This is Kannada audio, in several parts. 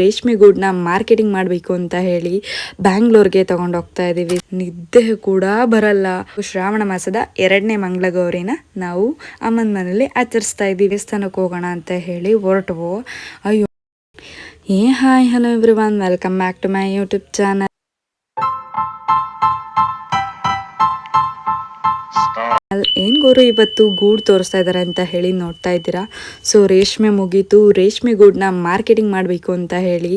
ರೇಷ್ಮೆ ಗೂಡ್ನ ಮಾರ್ಕೆಟಿಂಗ್ ಮಾಡಬೇಕು ಅಂತ ಹೇಳಿ ಬ್ಯಾಂಗ್ಳೂರ್ಗೆ ಹೋಗ್ತಾ ಇದ್ದೀವಿ ನಿದ್ದೆ ಕೂಡ ಬರಲ್ಲ. ಶ್ರಾವಣ ಮಾಸದ ಎರಡನೇ ಮಂಗಳಗೌರಿನ ನಾವು ಅಮ್ಮನ ಮನೇಲಿ ಆಚರಿಸ್ತಾ ಇದ್ದೀವಿ ದೇವಸ್ಥಾನಕ್ಕೆ ಹೋಗೋಣ ಅಂತ ಹೇಳಿ ಹೊರಟವು. ಅಯ್ಯೋ. ಏ hi hello everyone welcome back to my YouTube channel ಏನ್ ಗೋರು ಇವತ್ತು ಗೂಡು ತೋರಿಸ್ತಾ ಇದ್ದಾರೆ ಅಂತ ಹೇಳಿ ನೋಡ್ತಾ ಇದ್ದೀರಾ? ಸೊ ರೇಷ್ಮೆ ಮುಗೀತು. ರೇಷ್ಮೆ ಗೂಡನ್ನ ಮಾರ್ಕೆಟಿಂಗ್ ಮಾಡಬೇಕು ಅಂತ ಹೇಳಿ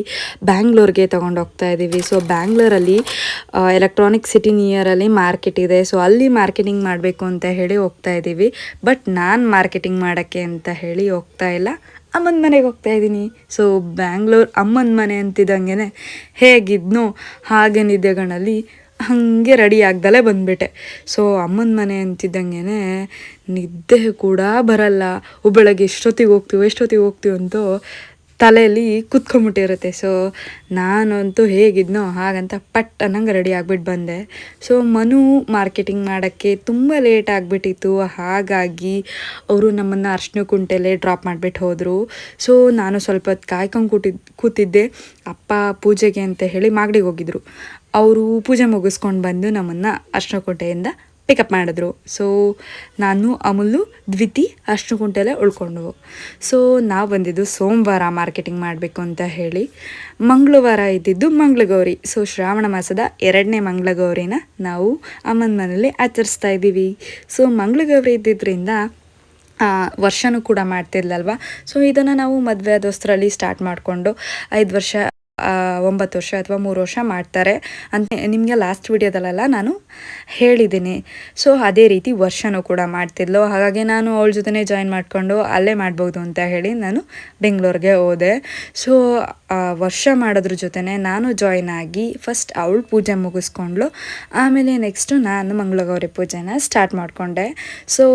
ಬ್ಯಾಂಗ್ಳೂರ್ಗೆ ತಗೊಂಡು ಹೋಗ್ತಾ ಇದ್ದೀವಿ ಸೊ ಬ್ಯಾಂಗ್ಳೂರಲ್ಲಿ ಎಲೆಕ್ಟ್ರಾನಿಕ್ ಸಿಟಿ ನಿಯರಲ್ಲಿ ಮಾರ್ಕೆಟ್ ಇದೆ. ಸೊ ಅಲ್ಲಿ ಮಾರ್ಕೆಟಿಂಗ್ ಮಾಡಬೇಕು ಅಂತ ಹೇಳಿ ಹೋಗ್ತಾ ಇದ್ದೀವಿ ಬಟ್ ನಾನು ಮಾರ್ಕೆಟಿಂಗ್ ಮಾಡೋಕ್ಕೆ ಅಂತ ಹೇಳಿ ಹೋಗ್ತಾ ಇಲ್ಲ. ಅಮ್ಮನ ಮನೆಗೆ ಹೋಗ್ತಾ ಇದ್ದೀನಿ ಸೊ ಬ್ಯಾಂಗ್ಳೂರ್ ಅಮ್ಮನ ಮನೆ ಅಂತಿದ್ದಂಗೆ ಹೇಗಿದ್ನೋ ಹಾಗೆ ನಿದ್ದೆಗಳಲ್ಲಿ ಹಾಗೆ ರೆಡಿ ಆಗ್ದಲೇ ಬಂದ್ಬಿಟ್ಟೆ. ಸೊ ಅಮ್ಮನ ಮನೆ ಅಂತಿದ್ದಂಗೆ ನಿದ್ದೆ ಕೂಡ ಬರಲ್ಲ. ಬೆಳಗ್ಗೆ ಎಷ್ಟೊತ್ತಿಗೆ ಹೋಗ್ತೀವೋ, ಎಷ್ಟೊತ್ತಿಗೆ ಹೋಗ್ತೀವಿ ಅಂತೂ ತಲೆಯಲ್ಲಿ ಕುತ್ಕೊಂಬಿಟ್ಟಿರುತ್ತೆ ಸೊ ನಾನಂತೂ ಹೇಗಿದ್ನೋ ಹಾಗಂತ ಪಟ್ ಅನ್ನಂಗೆ ರೆಡಿ ಆಗಿಬಿಟ್ಟು ಬಂದೆ. ಸೊ ಮನು ಮಾರ್ಕೆಟಿಂಗ್ ಮಾಡೋಕ್ಕೆ ತುಂಬ ಲೇಟ್ ಆಗಿಬಿಟ್ಟಿತ್ತು. ಹಾಗಾಗಿ ಅವರು ನಮ್ಮನ್ನು ಅರ್ಶಿನ ಕುಂಟೆಲೆ ಡ್ರಾಪ್ ಮಾಡಿಬಿಟ್ಟು ಹೋದರು. ಸೊ ನಾನು ಸ್ವಲ್ಪ ಹೊತ್ತು ಕಾಯ್ಕೊಂಡು ಕೂತಿದ್ದೆ. ಅಪ್ಪ ಪೂಜೆಗೆ ಅಂತ ಹೇಳಿ ಮಾಗಡಿಗೆ ಹೋಗಿದ್ರು. ಅವರು ಪೂಜೆ ಮುಗಿಸ್ಕೊಂಡು ಬಂದು ನಮ್ಮನ್ನು ಅಷ್ಟಕೋಟೆಯಿಂದ ಪಿಕಪ್ ಮಾಡಿದ್ರು. ಸೊ ನಾನು ಅಮುಲು ದ್ವಿತಿ ಅರ್ಶಿನಕುಂಟೆಲೆ ಉಳ್ಕೊಂಡ್ವು. ಸೊ ನಾವು ಬಂದಿದ್ದು ಸೋಮವಾರ ಮಾರ್ಕೆಟಿಂಗ್ ಮಾಡಬೇಕು ಅಂತ ಹೇಳಿ ಮಂಗಳವಾರ ಇದ್ದಿದ್ದು ಮಂಗಳಗೌರಿ. ಸೊ ಶ್ರಾವಣ ಮಾಸದ ಎರಡನೇ ಮಂಗಳಗೌರಿನ ನಾವು ಅಮ್ಮನ ಮನೇಲಿ ಆಚರಿಸ್ತಾ ಇದ್ದೀವಿ. ಸೊ ಮಂಗಳಗೌರಿ ಇದ್ದಿದ್ದರಿಂದ ವರ್ಷನೂ ಕೂಡ ಮಾಡ್ತಿರ್ಲಲ್ವ? ಸೊ ಇದನ್ನು ನಾವು ಮದುವೆ ಆದೋಸ್ತರಲ್ಲಿ ಸ್ಟಾರ್ಟ್ ಮಾಡಿಕೊಂಡು ಐದು ವರ್ಷ ಒಂಬತ್ತು ವರ್ಷ ಅಥವಾ ಮೂರು ವರ್ಷ ಮಾಡ್ತಾರೆ ಅಂತ ನಿಮಗೆ ಲಾಸ್ಟ್ ವಿಡಿಯೋದಲ್ಲೆಲ್ಲ ನಾನು ಹೇಳಿದ್ದೀನಿ. ಸೊ ಅದೇ ರೀತಿ ವರ್ಷನೂ ಕೂಡ ಮಾಡ್ತಿದ್ಲು. ಹಾಗಾಗಿ ನಾನು ಅವಳ ಜೊತೆ ಜಾಯಿನ್ ಮಾಡಿಕೊಂಡು ಅಲ್ಲೇ ಮಾಡ್ಬೋದು ಅಂತ ಹೇಳಿ ನಾನು ಬೆಂಗಳೂರಿಗೆ ಹೋದೆ. ಸೊ ವರ್ಷ ಮಾಡೋದ್ರ ಜೊತೆ ನಾನು ಜಾಯಿನ್ ಆಗಿ ಫಸ್ಟ್ ಅವಳು ಪೂಜೆ ಮುಗಿಸ್ಕೊಂಡ್ಳು ಆಮೇಲೆ ನೆಕ್ಸ್ಟು ನಾನು ಮಂಗಳಗೌರಿ ಪೂಜೆನ ಸ್ಟಾರ್ಟ್ ಮಾಡಿಕೊಂಡೆ. ಸೊ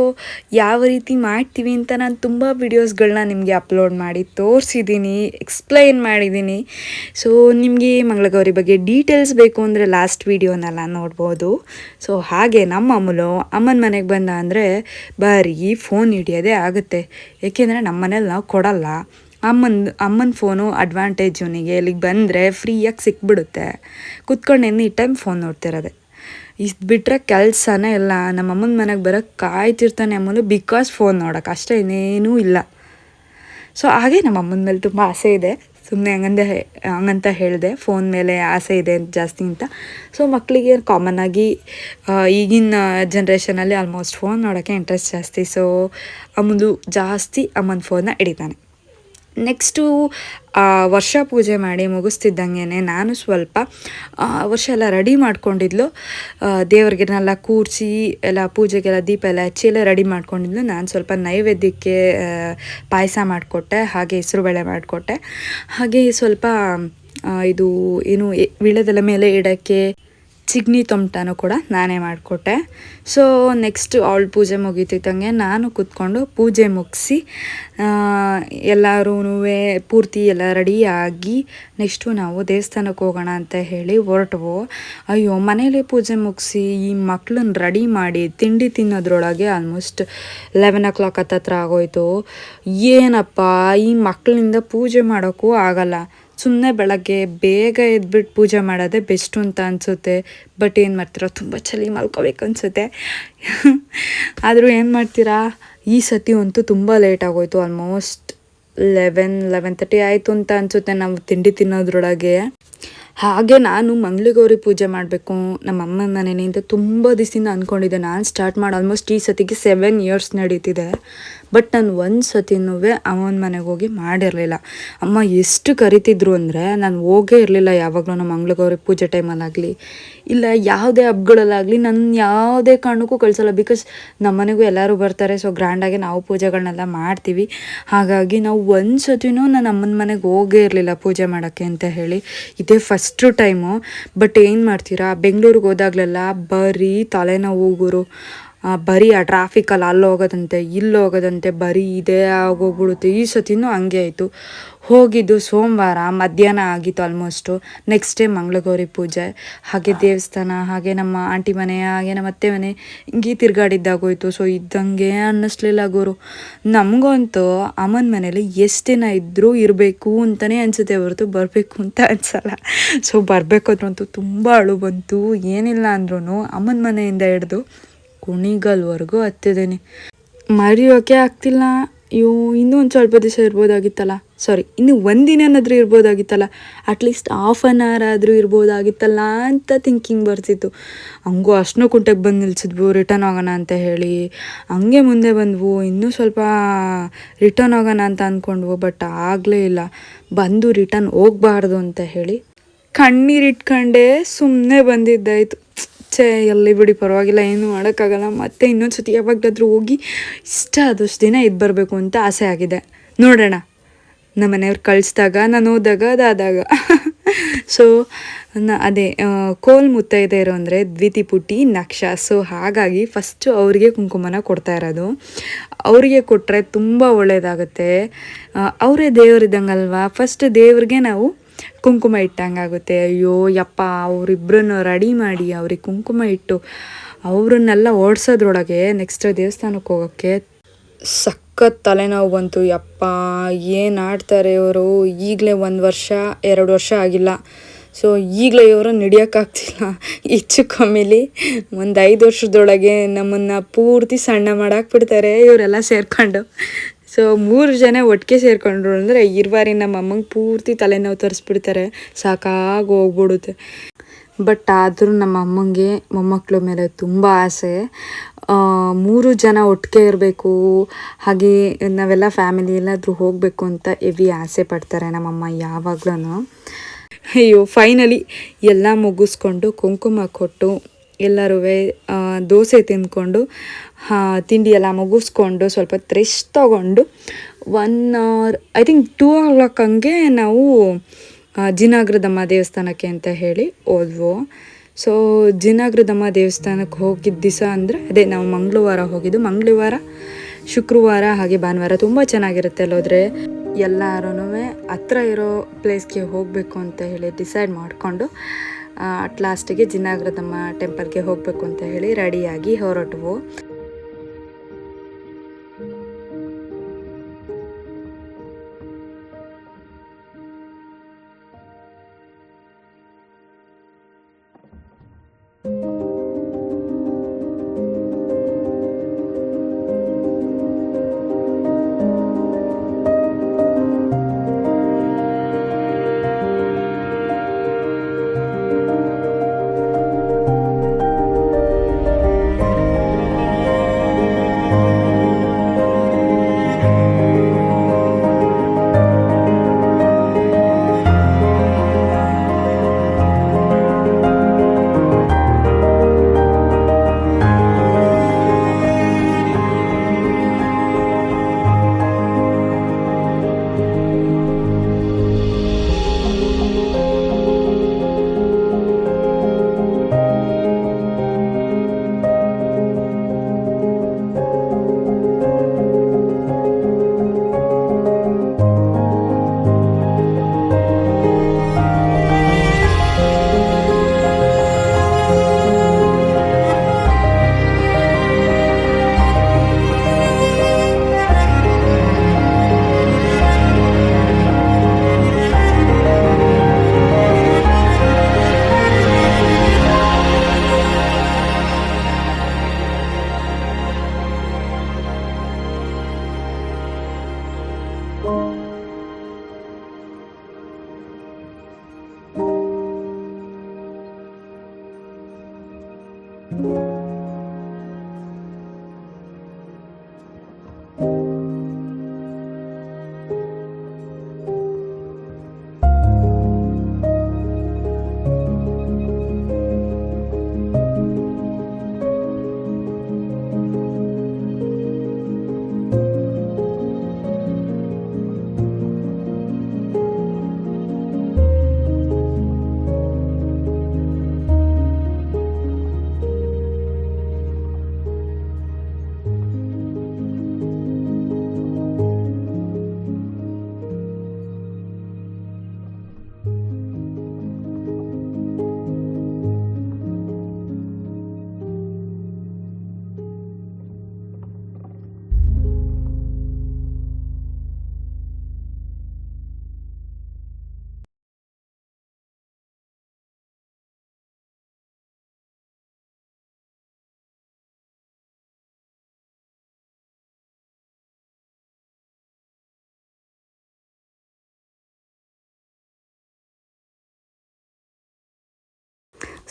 ಯಾವ ರೀತಿ ಮಾಡ್ತೀವಿ ಅಂತ ನಾನು ತುಂಬ ವಿಡಿಯೋಸ್ಗಳನ್ನ ನಿಮಗೆ ಅಪ್ಲೋಡ್ ಮಾಡಿ ತೋರಿಸಿದ್ದೀನಿ ಎಕ್ಸ್ಪ್ಲೈನ್ ಮಾಡಿದ್ದೀನಿ ಸೊ ನಿಮಗೆ ಮಂಗಳಗೌರಿ ಬಗ್ಗೆ ಡೀಟೇಲ್ಸ್ ಬೇಕು ಅಂದರೆ ಲಾಸ್ಟ್ ವೀಡಿಯೋನೆಲ್ಲ ನೋಡ್ಬೋದು. ಸೊ ಹಾಗೆ ನಮ್ಮ ಅಮ್ಮಲು ಅಮ್ಮನ ಮನೆಗೆ ಬಂದ ಅಂದರೆ ಬರೀ ಫೋನ್ ಹಿಡಿಯೋದೇ ಆಗುತ್ತೆ. ಏಕೆಂದರೆ ನಮ್ಮ ಮನೇಲಿ ನಾವು ಕೊಡಲ್ಲ. ಅಮ್ಮನ ಅಮ್ಮನ ಫೋನು ಅಡ್ವಾಂಟೇಜ್ ಇವನಿಗೆ ಇಲ್ಲಿಗೆ ಬಂದರೆ ಫ್ರೀಯಾಗಿ ಸಿಕ್ಬಿಡುತ್ತೆ. ಕುತ್ಕೊಂಡು ಎನಿ ಟೈಮ್ ಫೋನ್ ನೋಡ್ತಿರೋದೆ. ಇದು ಬಿಟ್ಟರೆ ಕೆಲಸನೇ ಇಲ್ಲ. ನಮ್ಮ ಅಮ್ಮನ ಮನೆಗೆ ಬರೋಕ್ಕೆ ಕಾಯ್ತಿರ್ತಾನೆ ಅಮ್ಮನು ಬಿಕಾಸ್ ಫೋನ್ ನೋಡೋಕೆ. ಅಷ್ಟೇ ಇನ್ನೇನೂ ಇಲ್ಲ. ಸೊ ಹಾಗೆ ನಮ್ಮ ಅಮ್ಮನ ಮೇಲೆ ತುಂಬ ಆಸೆ ಇದೆ. ಸುಮ್ಮನೆ ಹಂಗಂದೆ ಹಂಗಂತ ಹೇಳಿದೆ ಫೋನ್ ಮೇಲೆ ಆಸೆ ಇದೆ ಜಾಸ್ತಿ ಅಂತ. ಸೊ ಮಕ್ಕಳಿಗೆ ಕಾಮನ್ ಆಗಿ ಈಗಿನ ಜನ್ರೇಷನಲ್ಲಿ ಆಲ್ಮೋಸ್ಟ್ ಫೋನ್ ನೋಡೋಕ್ಕೆ ಇಂಟ್ರೆಸ್ಟ್ ಜಾಸ್ತಿ. ಸೊ ಅಮ್ಮದು ಜಾಸ್ತಿ ಅಮ್ಮನ ಫೋನ್ನ ಹಿಡಿತಾನೆ. ನೆಕ್ಸ್ಟು ವರ್ಷ ಪೂಜೆ ಮಾಡಿ ಮುಗಿಸ್ತಿದ್ದಂಗೆ ನಾನು ಸ್ವಲ್ಪ ವರ್ಷ ಎಲ್ಲ ರೆಡಿ ಮಾಡ್ಕೊಂಡಿದ್ಲು. ದೇವ್ರಿಗೆನೆಲ್ಲ ಕೂರಿಸಿ ಎಲ್ಲ ಪೂಜೆಗೆಲ್ಲ ದೀಪ ಎಲ್ಲ ಹಚ್ಚಿ ಎಲ್ಲ ರೆಡಿ ಮಾಡ್ಕೊಂಡಿದ್ಲು. ನಾನು ಸ್ವಲ್ಪ ನೈವೇದ್ಯಕ್ಕೆ ಪಾಯಸ ಮಾಡಿಕೊಟ್ಟೆ, ಹಾಗೆ ಹೆಸರುಬೇಳೆ ಮಾಡಿಕೊಟ್ಟೆ. ಹಾಗೆ ಸ್ವಲ್ಪ ಇದು, ಏನು ವಿಳದೆಲ್ಲ ಮೇಲೆ ಇಡೋಕ್ಕೆ ಚಿಗ್ನಿ ತೊಮಟನೂ ಕೂಡ ನಾನೇ ಮಾಡಿಕೊಟ್ಟೆ. ಸೊ ನೆಕ್ಸ್ಟ್ ಅವಳು ಪೂಜೆ ಮುಗೀತಿದ್ದಂಗೆ ನಾನು ಕೂತ್ಕೊಂಡು ಪೂಜೆ ಮುಗಿಸಿ ಎಲ್ಲರೂ ಪೂರ್ತಿ ಎಲ್ಲ ರೆಡಿಯಾಗಿ ನೆಕ್ಸ್ಟು ನಾವು ದೇವಸ್ಥಾನಕ್ಕೆ ಹೋಗೋಣ ಅಂತ ಹೇಳಿ ಹೊರಟವು. ಅಯ್ಯೋ ಮನೇಲಿ ಪೂಜೆ ಮುಗಿಸಿ ಈ ಮಕ್ಳನ್ನ ರೆಡಿ ಮಾಡಿ ತಿಂಡಿ ತಿನ್ನೋದ್ರೊಳಗೆ ಆಲ್ಮೋಸ್ಟ್ ಲೆವೆನ್ ಓ ಕ್ಲಾಕ್ ಹತ್ತತ್ರ ಆಗೋಯ್ತು. ಏನಪ್ಪ, ಈ ಮಕ್ಕಳಿಂದ ಪೂಜೆ ಮಾಡೋಕ್ಕೂ ಆಗಲ್ಲ. ಸುಮ್ಮನೆ ಬೆಳಗ್ಗೆ ಬೇಗ ಎದ್ಬಿಟ್ಟು ಪೂಜೆ ಮಾಡೋದೇ ಬೆಸ್ಟು ಅಂತ ಅನಿಸುತ್ತೆ. ಬಟ್ ಏನು ಮಾಡ್ತೀರಾ ತುಂಬ ಚಳಿ ಮಲ್ಕೋಬೇಕು ಅನಿಸುತ್ತೆ. ಆದರೂ ಏನು ಮಾಡ್ತೀರಾ? ಈ ಸತಿ ಅಂತೂ ತುಂಬ ಲೇಟ್ ಆಗೋಯ್ತು. ಆಲ್ಮೋಸ್ಟ್ ಲೆವೆನ್ ಲೆವೆನ್ ತರ್ಟಿ ಆಯಿತು ಅಂತ ಅನಿಸುತ್ತೆ ನಾವು ತಿಂಡಿ ತಿನ್ನೋದ್ರೊಳಗೆ. ಹಾಗೆ ನಾನು ಮಂಗಳಗೌರಿ ಪೂಜೆ ಮಾಡಬೇಕು. ನಮ್ಮ ಅಮ್ಮನ ಮನೆಯಿಂದ ತುಂಬ ದಿವಸದಿಂದ ಅಂದ್ಕೊಂಡಿದ್ದೆ ನಾನು ಸ್ಟಾರ್ಟ್ ಮಾಡಿ ಆಲ್ಮೋಸ್ಟ್ ಈ ಸತಿಗೆ ಸೆವೆನ್ ಇಯರ್ಸ್ ನಡೀತಿದೆ. ಬಟ್ ನಾನು ಒಂದು ಸತಿನೂ ಅಮ್ಮನ ಮನೆಗೆ ಹೋಗಿ ಮಾಡಿರಲಿಲ್ಲ. ಅಮ್ಮ ಎಷ್ಟು ಕರಿತಿದ್ರು ಅಂದರೆ ನಾನು ಹೋಗೇ ಇರಲಿಲ್ಲ ಯಾವಾಗಲೂ ನಮ್ಮ ಮಂಗಳಗೌರಿ ಪೂಜೆ ಟೈಮಲ್ಲಾಗಲಿ ಇಲ್ಲ, ಯಾವುದೇ ಹಬ್ಬಗಳಲ್ಲಾಗಲಿ ನನ್ನ ಯಾವುದೇ ಕಾರಣಕ್ಕೂ ಕಳಿಸಲ್ಲ ಬಿಕಾಸ್ ನಮ್ಮ ಮನೆಗೂ ಎಲ್ಲರೂ ಬರ್ತಾರೆ ಸೊ ಗ್ರ್ಯಾಂಡಾಗಿ ನಾವು ಪೂಜೆಗಳನ್ನೆಲ್ಲ ಮಾಡ್ತೀವಿ. ಹಾಗಾಗಿ ನಾವು ಒಂದು ಸತಿನೂ ನನ್ನ ಅಮ್ಮನ ಮನೆಗೆ ಹೋಗೇ ಇರಲಿಲ್ಲ ಪೂಜೆ ಮಾಡೋಕ್ಕೆ ಅಂತ ಹೇಳಿ. ಇದೇ ಫಸ್ಟು ಟೈಮು ಬಟ್ ಏನು ಮಾಡ್ತೀರಾ? ಬೆಂಗಳೂರಿಗೆ ಹೋದಾಗಲೆಲ್ಲ ಬರೀ ತಲೆನೋವು ಗುರು. ಬರೀ ಆ ಟ್ರಾಫಿಕಲ್ಲಿ ಅಲ್ಲಿ ಹೋಗೋದಂತೆ ಇಲ್ಲಿ ಹೋಗೋದಂತೆ ಬರೀ ಇದೇ ಆಗೋಗ್ಬಿಡುತ್ತೆ. ಈ ಸತಿನೂ ಹಂಗೆ ಆಯಿತು. ಹೋಗಿದ್ದು ಸೋಮವಾರ, ಮಧ್ಯಾಹ್ನ ಆಗಿತ್ತು ಆಲ್ಮೋಸ್ಟು ನೆಕ್ಸ್ಟ್ ಡೇ ಮಂಗಳಗೌರಿ ಪೂಜೆ. ಹಾಗೆ ದೇವಸ್ಥಾನ, ಹಾಗೆ ನಮ್ಮ ಆಂಟಿ ಮನೆ, ಹಾಗೆ ನಮ್ಮ ಅತ್ತೆ ಮನೆ, ಹಿಂಗೆ ತಿರ್ಗಾಡಿದ್ದಾಗೋಯ್ತು ಸೊ ಇದ್ದಂಗೆ ಅನ್ನಿಸ್ಲಿಲ್ಲ ಗುರು. ನಮಗಂತೂ ಅಮ್ಮನ ಮನೇಲಿ ಎಷ್ಟು ದಿನ ಇದ್ದರೂ ಇರಬೇಕು ಅಂತಲೇ ಅನಿಸುತ್ತೆ ಹೊರತು ಬರಬೇಕು ಅಂತ ಅನಿಸಲ್ಲ. ಸೊ ಬರಬೇಕಾದ್ರಂತೂ ತುಂಬ ಅಳು ಬಂತು. ಏನಿಲ್ಲ ಅಂದ್ರೂ ಅಮ್ಮನ ಮನೆಯಿಂದ ಹಿಡ್ದು ಕುಣಿಗಲ್ವರೆಗೂ ಹತ್ತಿದ್ದೀನಿ ಮರೆಯೋಕೆ ಆಗ್ತಿಲ್ಲ. ಇವು ಇನ್ನೂ ಒಂದು ಸ್ವಲ್ಪ ದಿವಸ ಇರ್ಬೋದಾಗಿತ್ತಲ್ಲ. ಸಾರಿ ಇನ್ನು ಒಂದಿನಾದ್ರೂ ಇರ್ಬೋದಾಗಿತ್ತಲ್ಲ. At least half an hour ಆದರೂ ಇರ್ಬೋದಾಗಿತ್ತಲ್ಲ ಅಂತ ಥಿಂಕಿಂಗ್ ಬರ್ತಿತ್ತು. ಹಂಗೂ ಅಷ್ಟು ಕುಂಟೆಗೆ ಬಂದು ನಿಲ್ಸಿದ್ವು ರಿಟರ್ನ್ ಹೋಗೋಣ ಅಂತ ಹೇಳಿ. ಹಂಗೆ ಮುಂದೆ ಬಂದ್ವು, ಇನ್ನೂ ಸ್ವಲ್ಪ ರಿಟರ್ನ್ ಹೋಗೋಣ ಅಂತ ಅಂದ್ಕೊಂಡ್ವು ಬಟ್ ಆಗಲೇ ಇಲ್ಲ. ಬಂದು ರಿಟರ್ನ್ ಹೋಗಬಾರ್ದು ಅಂತ ಹೇಳಿ ಕಣ್ಣೀರಿಟ್ಕೊಂಡೇ ಸುಮ್ಮನೆ ಬಂದಿದ್ದಾಯಿತು. ಛೇ ಎಲ್ಲಿ ಬಿಡಿ, ಪರವಾಗಿಲ್ಲ, ಏನು ಮಾಡೋಕ್ಕಾಗಲ್ಲ. ಮತ್ತೆ ಇನ್ನೊಂದು ಸತಿ ಯಾವಾಗಲಾದರೂ ಹೋಗಿ ಇಷ್ಟ ಆದಷ್ಟು ದಿನ ಇದು ಬರಬೇಕು ಅಂತ ಆಸೆ ಆಗಿದೆ. ನೋಡೋಣ. ನಮ್ಮ ಮನೆಯವ್ರು ಕಳಿಸ್ದಾಗ, ನಾನು ಹೋದಾಗ ಅದಾದಾಗ. ಸೊ ಅದೇ ಕೋಲ್ ಮುತ್ತೈದೆ ಇರೋ ಅಂದರೆ ದ್ವಿತಿ ಪುಟಿ ನಕ್ಷ. ಸೊ ಹಾಗಾಗಿ ಫಸ್ಟು ಅವರಿಗೆ ಕುಂಕುಮನ ಕೊಡ್ತಾ ಇರೋದು. ಅವರಿಗೆ ಕೊಟ್ಟರೆ ತುಂಬ ಒಳ್ಳೆಯದಾಗುತ್ತೆ ಅವರೇ ದೇವರಿದ್ದಂಗಲ್ವಾ ಫಸ್ಟ್ ದೇವ್ರಿಗೆ ನಾವು ಕುಂಕುಮ ಇಟ್ಟಂಗಾಗುತ್ತೆ. ಅಯ್ಯೋ, ಯಪ್ಪ ಅವರಿಬ್ಬರನ್ನು ರೆಡಿ ಮಾಡಿ ಅವ್ರಿಗೆ ಕುಂಕುಮ ಇಟ್ಟು ಅವ್ರನ್ನೆಲ್ಲ ಓಡಿಸೋದ್ರೊಳಗೆ ನೆಕ್ಸ್ಟ್ ದೇವಸ್ಥಾನಕ್ಕೆ ಹೋಗೋಕ್ಕೆ ಸಖತ್ ತಲೆನೋವು ಬಂತು. ಯಪ್ಪ, ಏನು ಆಡ್ತಾರೆ ಇವರು? ಈಗಲೇ ಒಂದು ವರ್ಷ, ಎರಡು ವರ್ಷ ಆಗಿಲ್ಲ. ಸೊ ಈಗಲೇ ಇವರು ನಡೆಯೋಕ್ಕಾಗ್ತಿಲ್ಲ ಹೆಚ್ಚು ಕಮ್ಮಿಲಿ ಒಂದು ಐದು ವರ್ಷದೊಳಗೆ ನಮ್ಮನ್ನು ಪೂರ್ತಿ ಸಣ್ಣ ಮಾಡಾಕ್ಬಿಡ್ತಾರೆ ಇವರೆಲ್ಲ ಸೇರ್ಕೊಂಡು. ಸೊ ಮೂರು ಜನ ಒಟ್ಟಿಗೆ ಸೇರಿಕೊಂಡ್ರು ಅಂದರೆ ಇರುವಾರಿ ನಮ್ಮ ಅಮ್ಮಂಗೆ ಪೂರ್ತಿ ತಲೆನೋವು ತರಿಸ್ಬಿಡ್ತಾರೆ. ಸಾಕಾಗಿ ಹೋಗ್ಬಿಡುತ್ತೆ. ಬಟ್ ಆದರೂ ನಮ್ಮ ಅಮ್ಮಂಗೆ ಮೊಮ್ಮಕ್ಕಳ ಮೇಲೆ ತುಂಬ ಆಸೆ. ಮೂರು ಜನ ಒಟ್ಟಿಗೆ ಇರಬೇಕು. ಹಾಗೆ ನಾವೆಲ್ಲ ಫ್ಯಾಮಿಲಿ ಎಲ್ಲಾದರೂ ಹೋಗಬೇಕು ಅಂತ ಹೆವಿ ಆಸೆ ಪಡ್ತಾರೆ ನಮ್ಮಮ್ಮ ಯಾವಾಗ್ಲೂ ಅಯ್ಯೋ ಫೈನಲಿ ಎಲ್ಲ ಮುಗಿಸ್ಕೊಂಡು ಕುಂಕುಮ ಕೊಟ್ಟು ಎಲ್ಲರೂ ದೋಸೆ ತಿಂದ್ಕೊಂಡು ತಿಂಡಿ ಎಲ್ಲ ಮುಗಿಸ್ಕೊಂಡು ಸ್ವಲ್ಪ ರೆಸ್ಟ್ ತಗೊಂಡು one hour I think two o'clock ಹಂಗೆ ನಾವು ಜಿನಾಗ್ರದಮ್ಮ ದೇವಸ್ಥಾನಕ್ಕೆ ಅಂತ ಹೇಳಿ ಹೋದ್ವು. ಸೊ ಜಿನಾಗ್ರದಮ್ಮ ದೇವಸ್ಥಾನಕ್ಕೆ ಹೋಗಿದ್ದ ದಿವಸ ಅಂದರೆ ಅದೇ ನಾವು ಮಂಗಳವಾರ ಹೋಗಿದ್ದು. ಮಂಗಳವಾರ, ಶುಕ್ರವಾರ ಹಾಗೆ ಭಾನುವಾರ ತುಂಬ ಚೆನ್ನಾಗಿರುತ್ತೆ ಅಲ್ಲೋದ್ರೆ. ಎಲ್ಲರೂ ಹತ್ರ ಇರೋ ಪ್ಲೇಸ್ಗೆ ಹೋಗಬೇಕು ಅಂತ ಹೇಳಿ ಡಿಸೈಡ್ ಮಾಡಿಕೊಂಡು ಅಟ್ ಲಾಸ್ಟಿಗೆ ಜಿನಾಗ್ರದಮ್ಮ ಟೆಂಪಲ್ಗೆ ಹೋಗಬೇಕು ಅಂತ ಹೇಳಿ ರೆಡಿಯಾಗಿ ಹೊರಟ್ವು.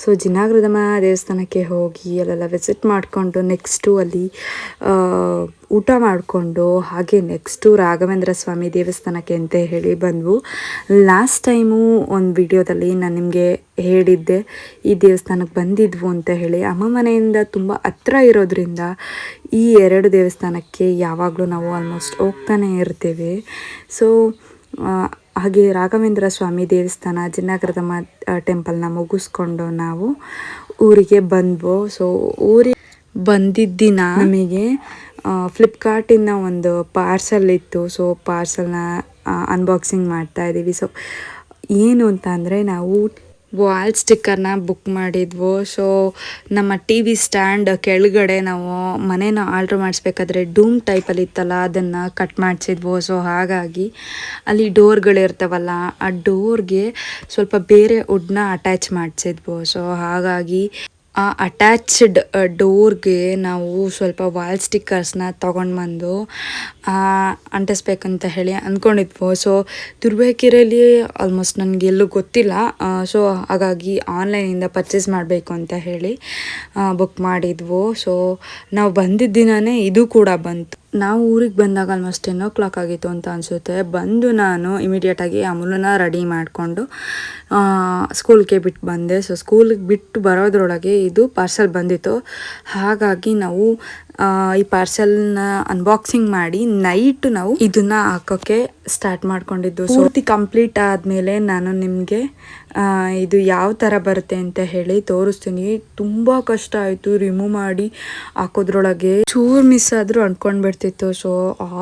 ಸೊ ಜಿನಾಗೃದಮ್ಮ ದೇವಸ್ಥಾನಕ್ಕೆ ಹೋಗಿ ಅಲ್ಲೆಲ್ಲ ವಿಸಿಟ್ ಮಾಡಿಕೊಂಡು ನೆಕ್ಸ್ಟು ಅಲ್ಲಿ ಊಟ ಮಾಡಿಕೊಂಡು ಹಾಗೆ ನೆಕ್ಸ್ಟು ರಾಘವೇಂದ್ರ ಸ್ವಾಮಿ ದೇವಸ್ಥಾನಕ್ಕೆ ಅಂತ ಹೇಳಿ ಬಂದವು. ಲಾಸ್ಟ್ ಟೈಮು ಒಂದು ವಿಡಿಯೋದಲ್ಲಿ ನಾನು ನಿಮಗೆ ಹೇಳಿದ್ದೆ, ಈ ದೇವಸ್ಥಾನಕ್ಕೆ ಬಂದಿದ್ವು ಅಂತ ಹೇಳಿ. ಅಮ್ಮ ಮನೆಯಿಂದ ತುಂಬ ಹತ್ರ ಇರೋದ್ರಿಂದ ಈ ಎರಡು ದೇವಸ್ಥಾನಕ್ಕೆ ಯಾವಾಗಲೂ ನಾವು ಆಲ್ಮೋಸ್ಟ್ ಹೋಗ್ತಾನೆ ಇರ್ತೇವೆ. ಸೊ ಹಾಗೆ ರಾಘವೇಂದ್ರ ಸ್ವಾಮಿ ದೇವಸ್ಥಾನ ಜಿನ್ನಾಗರದಮ್ಮ ಟೆಂಪಲ್ನ ಮುಗಿಸ್ಕೊಂಡು ನಾವು ಊರಿಗೆ ಬಂದ್ವು. ಸೊ ಊರಿಗೆ ಬಂದಿದ್ದ ದಿನ ನಮಗೆ ಫ್ಲಿಪ್ಕಾರ್ಟಿಂದ ಒಂದು ಪಾರ್ಸಲ್ ಇತ್ತು. ಸೊ ಪಾರ್ಸಲ್ನ ಅನ್ಬಾಕ್ಸಿಂಗ್ ಮಾಡ್ತಾ ಇದ್ದೀವಿ ಸೊ ಏನು ಅಂತ ಅಂದರೆ ನಾವು ವಾಲ್ ಸ್ಟಿಕ್ಕರ್ನ ಬುಕ್ ಮಾಡಿದ್ವು. ಸೊ ನಮ್ಮ ಟಿ ವಿ ಸ್ಟ್ಯಾಂಡ್ ಕೆಳಗಡೆ ನಾವು ಮನೇನ ಆರ್ಡ್ರ್ ಮಾಡಿಸ್ಬೇಕಾದ್ರೆ ಡೂಮ್ ಟೈಪಲ್ಲಿ ಇತ್ತಲ್ಲ, ಅದನ್ನು ಕಟ್ ಮಾಡಿಸಿದ್ವು. ಸೊ ಹಾಗಾಗಿ ಅಲ್ಲಿ ಡೋರ್ಗಳಿರ್ತಾವಲ್ಲ, ಆ ಡೋರ್ಗೆ ಸ್ವಲ್ಪ ಬೇರೆ ವುಡ್ನ ಅಟ್ಯಾಚ್ ಮಾಡಿಸಿದ್ವು. ಸೊ ಹಾಗಾಗಿ ಆ ಅಟ್ಯಾಚ್ಡ್ ಡೋರ್ಗೆ ನಾವು ಸ್ವಲ್ಪ ವಾಲ್ ಸ್ಟಿಕ್ಕರ್ಸ್ನ ತೊಗೊಂಡು ಬಂದು ಅಂಟಿಸ್ಬೇಕಂತ ಹೇಳಿ ಅಂದ್ಕೊಂಡಿದ್ವು. ಸೊ ತುರುವೇಕೆರೆಯಲ್ಲಿ ಆಲ್ಮೋಸ್ಟ್ ನನಗೆ ಎಲ್ಲೂ ಗೊತ್ತಿಲ್ಲ. ಸೊ ಹಾಗಾಗಿ ಆನ್ಲೈನಿಂದ ಪರ್ಚೇಸ್ ಮಾಡಬೇಕು ಅಂತ ಹೇಳಿ ಬುಕ್ ಮಾಡಿದ್ವು. ಸೊ ನಾವು ಬಂದಿದ್ದ ದಿನವೇ ಇದು ಕೂಡ ಬಂತು. ನಾವು ಊರಿಗೆ ಬಂದಾಗ ಆಲ್ಮೋಸ್ಟ್ ಟೆನ್ ಓ ಕ್ಲಾಕ್ ಆಗಿತ್ತು ಅಂತ ಅನಿಸುತ್ತೆ. ಬಂದು ನಾನು ಇಮಿಡಿಯೇಟಾಗಿ ಅಮೂಲನ ರೆಡಿ ಮಾಡಿಕೊಂಡು ಸ್ಕೂಲ್ಗೆ ಬಿಟ್ಟು ಬಂದೆ. ಸೊ ಸ್ಕೂಲಿಗೆ ಬಿಟ್ಟು ಬರೋದ್ರೊಳಗೆ ಇದು ಪಾರ್ಸೆಲ್ ಬಂದಿತ್ತು. ಹಾಗಾಗಿ ನಾವು ಈ ಪಾರ್ಸೆಲ್ನ ಅನ್ಬಾಕ್ಸಿಂಗ್ ಮಾಡಿ ನೈಟ್ ನಾವು ಇದನ್ನ ಹಾಕೋಕ್ಕೆ ಸ್ಟಾರ್ಟ್ ಮಾಡಿಕೊಂಡಿದ್ದು. ಸೂರ್ತಿ ಕಂಪ್ಲೀಟ್ ಆದಮೇಲೆ ನಾನು ನಿಮಗೆ ಇದು ಯಾವ ಥರ ಬರುತ್ತೆ ಅಂತ ಹೇಳಿ ತೋರಿಸ್ತೀನಿ. ತುಂಬ ಕಷ್ಟ ಆಯಿತು ರಿಮೂವ್ ಮಾಡಿ ಹಾಕೋದ್ರೊಳಗೆ. ಚೂರು ಮಿಸ್ ಆದರೂ ಅಂದ್ಕೊಂಡ್ಬಿಡ್ತಿತ್ತು ಸೊ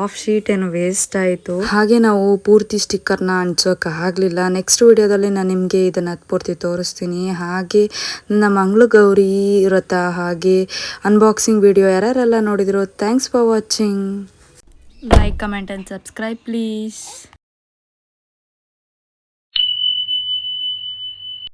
ಆಫ್ ಶೀಟ್ ಏನೋ ವೇಸ್ಟ್ ಆಯಿತು. ಹಾಗೆ ನಾವು ಪೂರ್ತಿ ಸ್ಟಿಕ್ಕರ್ನ ಹಂಚೋಕೆ ಆಗಲಿಲ್ಲ. ನೆಕ್ಸ್ಟ್ ವಿಡಿಯೋದಲ್ಲಿ ನಾನು ನಿಮಗೆ ಇದನ್ನು ಪೂರ್ತಿ ತೋರಿಸ್ತೀನಿ. ಹಾಗೆ ನನ್ನ ಮಂಗಳ ಗೌರಿ ವ್ರತ ಹಾಗೆ ಅನ್ಬಾಕ್ಸಿಂಗ್ ವಿಡಿಯೋ ಯಾರ್ಯಾರೆಲ್ಲ ನೋಡಿದ್ರು thanks for watching like comment and subscribe please